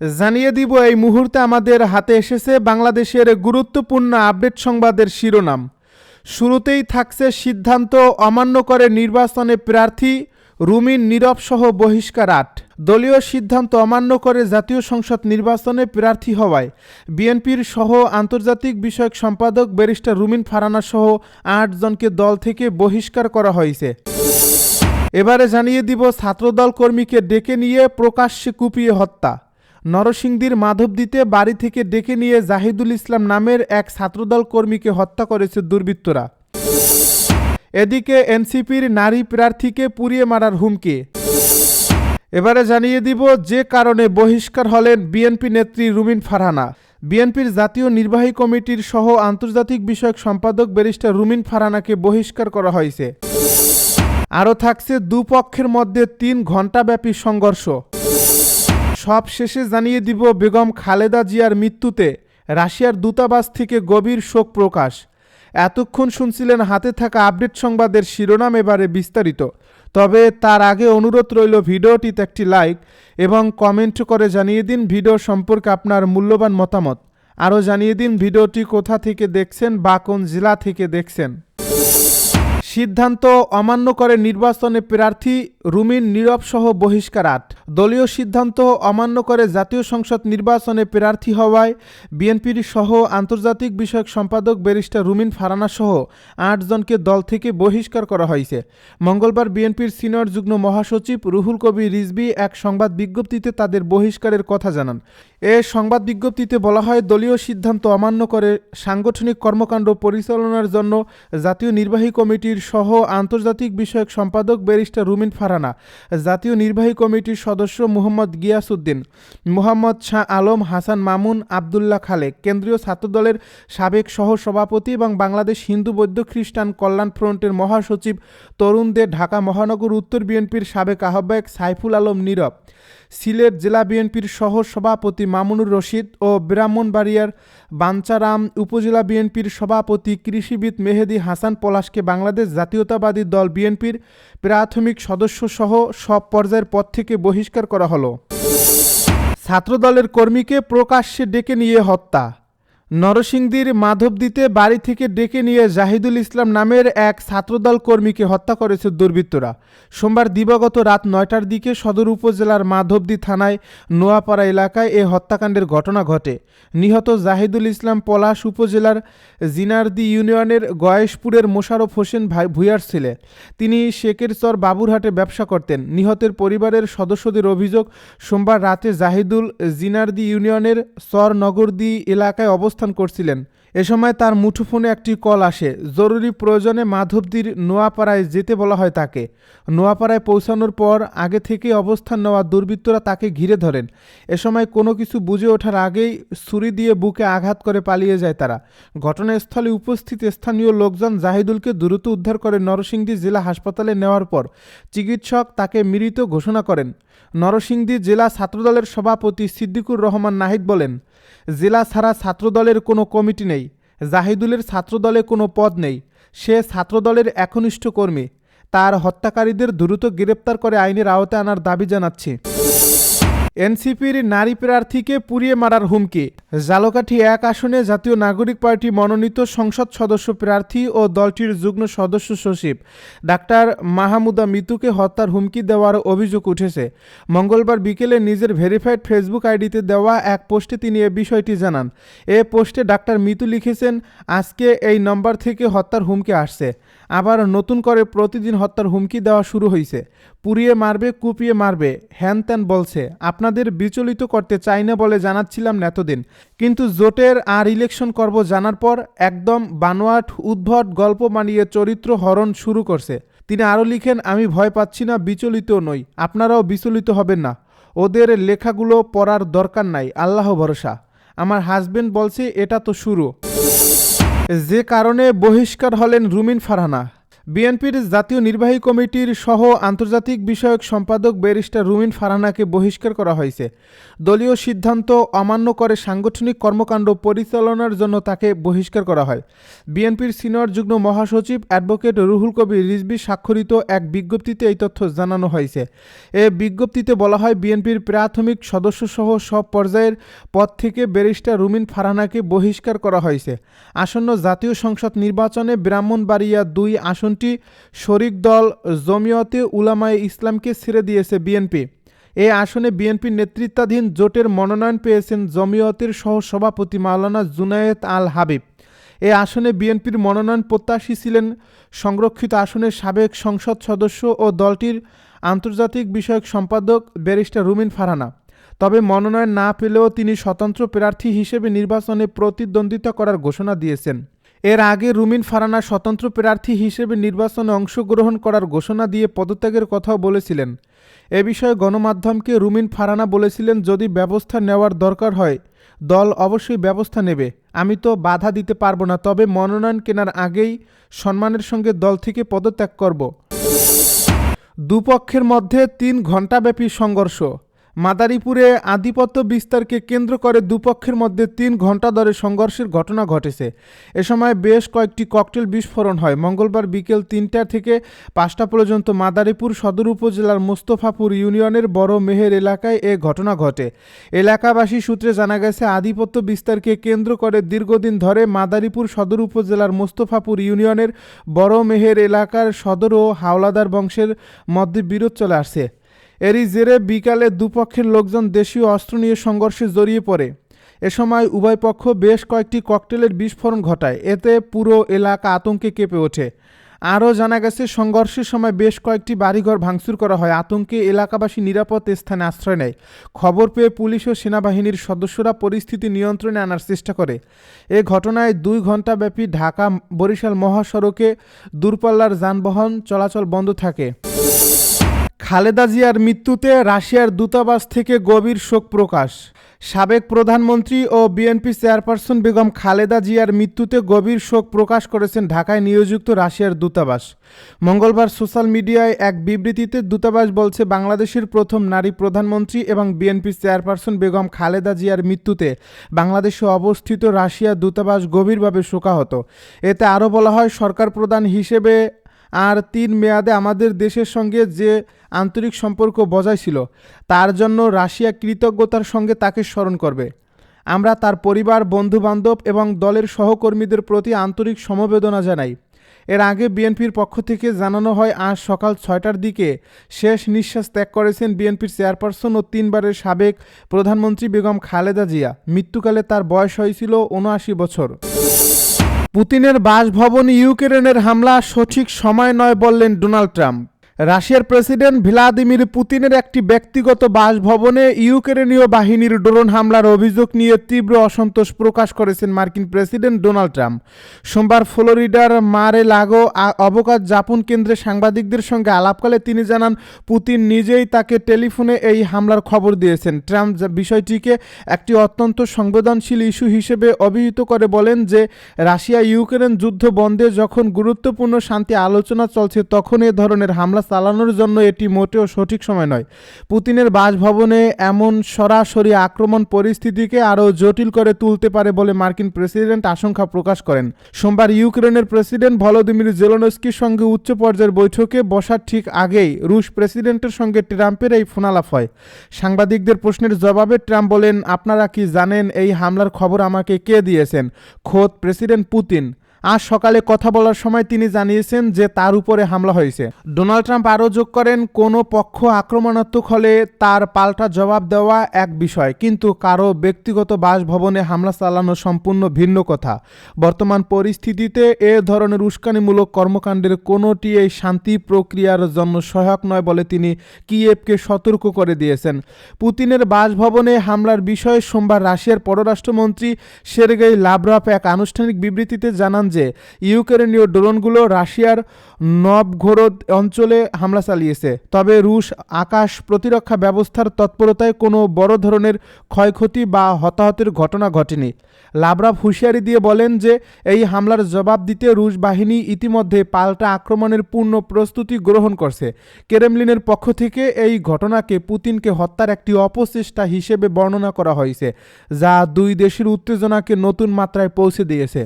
জানিয়ে দিব, এই মুহূর্তে আমাদের হাতে এসেছে বাংলাদেশের গুরুত্বপূর্ণ আপডেট সংবাদের শিরোনাম। শুরুতেই থাকছে সিদ্ধান্ত অমান্য করে নির্বাচনে প্রার্থী রুমিন নীরব সহ বহিষ্কার আট। দলীয় সিদ্ধান্ত অমান্য করে জাতীয় সংসদ নির্বাচনে প্রার্থী হওয়ায় বিএনপির সহ আন্তর্জাতিক বিষয়ক সম্পাদক ব্যারিস্টার রুমিন ফারানা সহ আটজনকে দল থেকে বহিষ্কার করা হয়েছে। এবারে জানিয়ে দিব, ছাত্রদল কর্মীকে ডেকে নিয়ে প্রকাশ্যে কুপিয়ে হত্যা। নরসিংদীর মাধবদীতে বাড়ি থেকে ডেকে নিয়ে জাহিদুল ইসলাম নামের এক ছাত্রদল কর্মীকে হত্যা করেছে দুর্বৃত্তরা। এদিকে এনসিপির নারী প্রার্থীকে পুড়িয়ে মারার হুমকি। এবারে জানিয়ে দিব, যে কারণে বহিষ্কার হলেন বিএনপি নেত্রী রুমিন ফারহানা। বিএনপির জাতীয় নির্বাহী কমিটির সহ আন্তর্জাতিক বিষয়ক সম্পাদক ব্যারিস্টার রুমিন ফারহানাকে বহিষ্কার করা হয়েছে। আরও থাকছে দুপক্ষের মধ্যে তিন ঘণ্টাব্যাপী সংঘর্ষ। সব শেষে জানিয়ে দিব বেগম খালেদা জিয়ার মৃত্যুতে রাশিয়ার দূতাবাস থেকে গভীর শোক প্রকাশ। এতক্ষণ শুনছিলেন হাতে থাকা আপডেট সংবাদের শিরোনাম এবারে বিস্তারিত। তবে তার আগে অনুরোধ রইল ভিডিওটিতে একটি লাইক এবং কমেন্ট করে জানিয়ে দিন ভিডিও সম্পর্কে আপনার মূল্যবান মতামত। আরও জানিয়ে দিন ভিডিওটি কোথা থেকে দেখছেন বা কোন জেলা থেকে দেখছেন। সিদ্ধান্ত অমান্য করে নির্বাচনে প্রার্থী রুমিন নীরব সহ বহিষ্কার আট। দলীয় সিদ্ধান্ত অমান্য করে জাতীয় সংসদ নির্বাচনে প্রার্থী হওয়ায় বিএনপির সহ আন্তর্জাতিক বিষয়ক সম্পাদক ব্যারিস্টার রুমিন ফারানা সহ আটজনকে দল থেকে বহিষ্কার করা হয়েছে। মঙ্গলবার বিএনপির সিনিয়র যুগ্ম মহাসচিব রুহুল কবি রিজবি এক সংবাদ বিজ্ঞপ্তিতে তাদের বহিষ্কারের কথা জানান। এ সংবাদ বিজ্ঞপ্তিতে বলা হয়, দলীয় সিদ্ধান্ত অমান্য করে সাংগঠনিক কর্মকাণ্ড পরিচালনার জন্য জাতীয় নির্বাহী কমিটির সহ আন্তর্জাতিক বিষয়ক সম্পাদক ব্যারিস্টার রুমিন ফারানা, জাতীয় নির্বাহী কমিটির সদস্য মুহম্মদ গিয়াসউদ্দিন, মোহাম্মদ শাহ আলম, হাসান মামুন, আবদুল্লাহ খালেক, কেন্দ্রীয় ছাত্রদলের সাবেক সহ সভাপতি এবং বাংলাদেশ হিন্দু বৌদ্ধ খ্রিস্টান কল্যাণ ফ্রন্টের মহাসচিব তরুণ দে ঢাকা মহানগর উত্তর বিএনপির সাবেক আহ্বায়ক সাইফুল আলম নীরব। সিলেট জেলা বিএনপির সহ সভাপতি মামুনুর রশিদ ও ব্রাহ্মণবাড়িয়ার বাঞ্চারাম উপজেলা বিএনপির সভাপতি কৃষিবিদ মেহেদি হাসান পলাশকে বাংলাদেশ জাতীয়তাবাদী দল বিএনপির প্রাথমিক সদস্য সহ সব পর্যায়ের পদ থেকে বহিষ্কার করা হলো। ছাত্রদলের কর্মীকে প্রকাশ্যে ডেকে নিয়ে হত্যা। নরসিংদীর মাধবদীতে বাড়ি থেকে ডেকে নিয়ে জাহিদুল ইসলাম নামের এক ছাত্রদল কর্মীকে হত্যা করেছে দুর্বৃত্তরা। সোমবার দিবাগত রাত নয়টার দিকে সদর উপজেলার মাধবদী থানায় নোয়াপাড়া এলাকায় এ হত্যাকাণ্ডের ঘটনা ঘটে। নিহত জাহিদুল ইসলাম পলাশ উপজেলার জিনারদি ইউনিয়নের গয়েশপুরের মোশারফ হোসেন ভাই ভুইয়ার ছেলে। তিনি শেকেরচর বাবুরহাটে ব্যবসা করতেন। নিহতের পরিবারের সদস্যদের অভিযোগ, সোমবার রাতে জাহিদুল জিনারদি ইউনিয়নের চর নগরদি এলাকায় অবস্থান করছিলেন। এ সময় তার মুঠোফোনে একটি কল আসে। জরুরি প্রয়োজনে মাধবদীর নোয়াপাড়ায় যেতে বলা হয় তাকে। নোয়াপাড়ায় পৌঁছানোর পর আগে থেকে অবস্থান নেওয়া দুর্বৃত্তরা তাকে ঘিরে ধরেন। এ সময় কোনো কিছু বুঝে ওঠার আগেই ছুরি দিয়ে বুকে আঘাত করে পালিয়ে যায় তারা। ঘটনাস্থলে উপস্থিত স্থানীয় লোকজন জাহিদুলকে দ্রুত উদ্ধার করে নরসিংদী জেলা হাসপাতালে নেওয়ার পর চিকিৎসক তাকে মৃত ঘোষণা করেন। নরসিংদী জেলা ছাত্রদলের সভাপতি সিদ্দিকুর রহমান নাহিদ বলেন জেলা ছাড়া ছাত্রদলের কোনো কমিটি নেই, জাহিদুলের ছাত্রদলে কোনো পদ নেই, সে ছাত্রদলের একনিষ্ঠ কর্মী। তার হত্যাকারীদের দ্রুত গ্রেপ্তার করে আইনের আওতায় আনার দাবি জানাচ্ছি। এনসিপির নারী প্রার্থীকে পুড়িয়ে মারার হুমকি। জালকাঠি এক আসনে জাতীয় নাগরিক পার্টি মনোনীত সংসদ সদস্য প্রার্থী ও দলটির যুগ্ম সদস্য সচিব ডাক্তার মাহমুদা মিতুকে হত্যার হুমকি দেওয়ার অভিযোগ উঠেছে। মঙ্গলবার বিকেলে নিজের ভেরিফাইড ফেসবুক আইডিতে দেওয়া এক পোস্টে তিনি এ বিষয়টি জানান। এ পোস্টে ডাক্তার মিতু লিখেছেন, আজকে এই নম্বর থেকে হত্যার হুমকি আসছে। আবার নতুন করে প্রতিদিন হত্যার হুমকি দেওয়া শুরু হয়েছে পুড়িয়ে মারবে, কুপিয়ে মারবে, হ্যান ত্যান বলছে। আপনাদের বিচলিত করতে চাই না বলে জানাচ্ছিলাম এতদিন। কিন্তু জোটের আর ইলেকশন করব জানার পর একদম বানোয়াট, উদ্ভট গল্প বানিয়ে চরিত্র হরণ শুরু করছে। তিনি আরও লিখেন, আমি ভয় পাচ্ছি না বিচলিত নই। আপনারাও বিচলিত হবেন না। ওদের লেখাগুলো পড়ার দরকার নাই, আল্লাহ ভরসা। আমার হাজবেন্ড বলছে, এটা তো শুরু। যে কারণে বহিষ্কার হলেন রুমিন ফারহানা। বিএনপির জাতীয় নির্বাহী কমিটির সহ আন্তর্জাতিক বিষয়ক সম্পাদক ব্যারিস্টার রুমিন ফারহানাকে বহিষ্কার করা হয়েছে। দলীয় সিদ্ধান্ত অমান্য করে সাংগঠনিক কর্মকাণ্ড পরিচালনার জন্য তাকে বহিষ্কার করা হয়। বিএনপির সিনিয়র যুগ্ম মহাসচিব অ্যাডভোকেট রুহুল কবির রিজবি স্বাক্ষরিত এক বিজ্ঞপ্তিতে এই তথ্য জানানো হয়েছে। এ বিজ্ঞপ্তিতে বলা হয়, বিএনপির প্রাথমিক সদস্যসহ সব পর্যায়ের পদ থেকে ব্যারিস্টার রুমিন ফারহানাকে বহিষ্কার করা হয়েছে। আসন্ন জাতীয় সংসদ নির্বাচনে ব্রাহ্মণবাড়িয়া দুই আসনটি শরিক দল জমিয়তে উলামায়ে ইসলামকে ছেড়ে দিয়েছে বিএনপি। এ আসনে বিএনপির নেতৃত্বাধীন জোটের মনোনয়ন পেয়েছেন জমিয়তের সহ সভাপতি মাওলানা জুনায়েদ আল হাবিব। এ আসনে বিএনপির মনোনয়ন প্রত্যাশী ছিলেন সংরক্ষিত আসনের সাবেক সংসদ সদস্য ও দলটির আন্তর্জাতিক বিষয়ক সম্পাদক ব্যারিস্টার রুমিন ফারহানা। তবে মনোনয়ন না পেলেও তিনি স্বতন্ত্র প্রার্থী হিসেবে নির্বাচনে প্রতিদ্বন্দ্বিতা করার ঘোষণা দিয়েছেন। এর আগে রুমিন ফারানা স্বতন্ত্র প্রার্থী হিসেবে নির্বাচনে অংশগ্রহণ করার ঘোষণা দিয়ে পদত্যাগের কথাও বলেছিলেন। এ বিষয়ে গণমাধ্যমকে রুমিন ফারানা বলেছিলেন, যদি ব্যবস্থা নেওয়ার দরকার হয়, দল অবশ্যই ব্যবস্থা নেবে। আমি তো বাধা দিতে পারব না, তবে মনোনয়ন কেনার আগেই সম্মানের সঙ্গে দল থেকে পদত্যাগ করব। দুপক্ষের মধ্যে তিন ঘণ্টাব্যাপী সংঘর্ষ। মাদারীপুরে আধিপত্য বিস্তারকে কেন্দ্র করে দুপক্ষের মধ্যে তিন ঘণ্টা ধরে সংঘর্ষের ঘটনা ঘটেছে। এ সময় বেশ কয়েকটি ককটেল বিস্ফোরণ হয়। মঙ্গলবার বিকেল তিনটা থেকে পাঁচটা পর্যন্ত মাদারীপুর সদর উপজেলার মোস্তফাপুর ইউনিয়নের বড় মেহের এলাকায় এ ঘটনা ঘটে। এলাকাবাসী সূত্রে জানা গেছে, আধিপত্য বিস্তারকে কেন্দ্র করে দীর্ঘদিন ধরে মাদারীপুর সদর উপজেলার মোস্তফাপুর ইউনিয়নের বড় মেহের এলাকার সদর ও হাওলাদার বংশের মধ্যে বিরোধ চলে আসছে। এরই জেরে বিকালে দুপক্ষের লোকজন দেশীয় অস্ত্র নিয়ে সংঘর্ষে জড়িয়ে পড়ে। এ সময় উভয় পক্ষ বেশ কয়েকটি ককটেলের বিস্ফোরণ ঘটায়। এতে পুরো এলাকা আতঙ্কে কেঁপে ওঠে। আরও জানা গেছে, সংঘর্ষের সময় বেশ কয়েকটি বাড়িঘর ভাঙচুর করা হয়। আতঙ্কে এলাকাবাসী নিরাপদ স্থানে আশ্রয় নেয়। খবর পেয়ে পুলিশ ও সেনাবাহিনীর সদস্যরা পরিস্থিতি নিয়ন্ত্রণে আনার চেষ্টা করে। এ ঘটনায় দুই ঘণ্টাব্যাপী ঢাকা বরিশাল মহাসড়কে দূরপাল্লার যানবাহন চলাচল বন্ধ থাকে। খালেদা জিয়ার মৃত্যুতে রাশিয়ার দূতাবাস থেকে গভীর শোক প্রকাশ। সাবেক প্রধানমন্ত্রী ও বিএনপি চেয়ারপারসন বেগম খালেদা জিয়ার মৃত্যুতে গভীর শোক প্রকাশ করেছেন ঢাকায় নিয়োজিত রাশিয়ার দূতাবাস। মঙ্গলবার সোশ্যাল মিডিয়ায় এক বিবৃতিতে দূতাবাস বলছে, বাংলাদেশের প্রথম নারী প্রধানমন্ত্রী এবং বিএনপি চেয়ারপারসন বেগম খালেদা জিয়ার মৃত্যুতে বাংলাদেশে অবস্থিত রাশিয়া দূতাবাস গভীরভাবে শোকাহত। এতে আরও বলা হয়, সরকার প্রধান হিসেবে আর তিন মেয়াদে আমাদের দেশের সঙ্গে যে আন্তরিক সম্পর্ক বজায় ছিল, তার জন্য রাশিয়া কৃতজ্ঞতার সঙ্গে তাকে স্মরণ করবে। আমরা তার পরিবার, বন্ধুবান্ধব এবং দলের সহকর্মীদের প্রতি আন্তরিক সমবেদনা জানাই। এর আগে বিএনপির পক্ষ থেকে জানানো হয়, আজ সকাল ছয়টার দিকে শেষ নিঃশ্বাস ত্যাগ করেছেন বিএনপির চেয়ারপারসন ও তিনবারের সাবেক প্রধানমন্ত্রী বেগম খালেদা জিয়া। মৃত্যুকালে তার বয়স হয়েছিল উনআশি বছর। পুতিনের বাসভবন ইউক্রেনের হামলা সঠিক সময় নয় বললেন ডোনাল্ড ট্রাম্প। রাশিয়ার প্রেসিডেন্ট ভ্লাদিমির পুতিনের একটি ব্যক্তিগত বাসভবনে ইউক্রেনীয় বাহিনীর ড্রোন হামলার অভিযোগ নিয়ে তীব্র অসন্তোষ প্রকাশ করেছেন মার্কিন প্রেসিডেন্ট ডোনাল্ড ট্রাম্প। সোমবার ফ্লোরিডার মারে লাগো অবকাশ যাপন কেন্দ্রে সাংবাদিকদের সঙ্গে আলাপকালে তিনি জানান, পুতিন নিজেই তাকে টেলিফোনে এই হামলার খবর দিয়েছেন। ট্রাম্প বিষয়টিকে একটি অত্যন্ত সংবেদনশীল ইস্যু হিসেবে অভিহিত করে বলেন যে রাশিয়া ইউক্রেন যুদ্ধ বন্ধে যখন গুরুত্বপূর্ণ শান্তি আলোচনা চলছে, তখন এ ধরনের হামলা চালানোর জন্য এটি মোটেও সঠিক সময় নয়। পুতিনের বাসভবনে এমন সরাসরি আক্রমণ পরিস্থিতিকে আরও জটিল করে তুলতে পারে বলে মার্কিন প্রেসিডেন্ট আশঙ্কা প্রকাশ করেন। সোমবার ইউক্রেনের প্রেসিডেন্ট ভলোদিমির জেলোনস্কির সঙ্গে উচ্চ পর্যায়ের বৈঠকে বসার ঠিক আগেই রুশ প্রেসিডেন্টের সঙ্গে ট্রাম্পের এই ফোনালাপ হয়। সাংবাদিকদের প্রশ্নের জবাবে ট্রাম্প বলেন, আপনারা কি জানেন এই হামলার খবর আমাকে কে দিয়েছেন? খোদ প্রেসিডেন্ট পুতিন। আজ সকালে কথা বলার সময় তিনি জানিয়েছেন যে তার উপরে হামলা হয়েছে। ডোনাল্ড ট্রাম্প আরও যোগ করেন, কোনো পক্ষ আক্রমণাত্মক হলে তার পাল্টা জবাব দেওয়া এক বিষয়, কিন্তু কারও ব্যক্তিগত বাসভবনে হামলা চালানো সম্পূর্ণ ভিন্ন কথা। বর্তমান পরিস্থিতিতে এ ধরনের উস্কানিমূলক কর্মকাণ্ডের কোনোটি এই শান্তি প্রক্রিয়ার জন্য সহায়ক নয় বলে তিনি কিয়েভকে সতর্ক করে দিয়েছেন। পুতিনের বাসভবনে হামলার বিষয়ে সোমবার রাশিয়ার পররাষ্ট্রমন্ত্রী সের্গেই লাভরভ এক আনুষ্ঠানিক বিবৃতিতে জানান যে ইউক্রেনীয় ড্রোনগুলো রাশিয়ার নবঘোরদ অঞ্চলে হামলা চালিয়েছে। তবে রুশ আকাশ প্রতিরক্ষা ব্যবস্থার তৎপরতায় কোনো বড় ধরনের ক্ষয়ক্ষতি বা হতাহতের ঘটনা ঘটেনি। লাভরাভ হুঁশিয়ারি দিয়ে বলেন যে, এই হামলার জবাব দিতে রুশ বাহিনী ইতিমধ্যে পাল্টা আক্রমণের পূর্ণ প্রস্তুতি গ্রহণ করছে। কেরেমলিনের পক্ষ থেকে এই ঘটনাকে পুতিনকে হত্যার একটি অপচেষ্টা হিসেবে বর্ণনা করা হয়েছে, যা দুই দেশের উত্তেজনাকে নতুন মাত্রায় পৌঁছে দিয়েছে।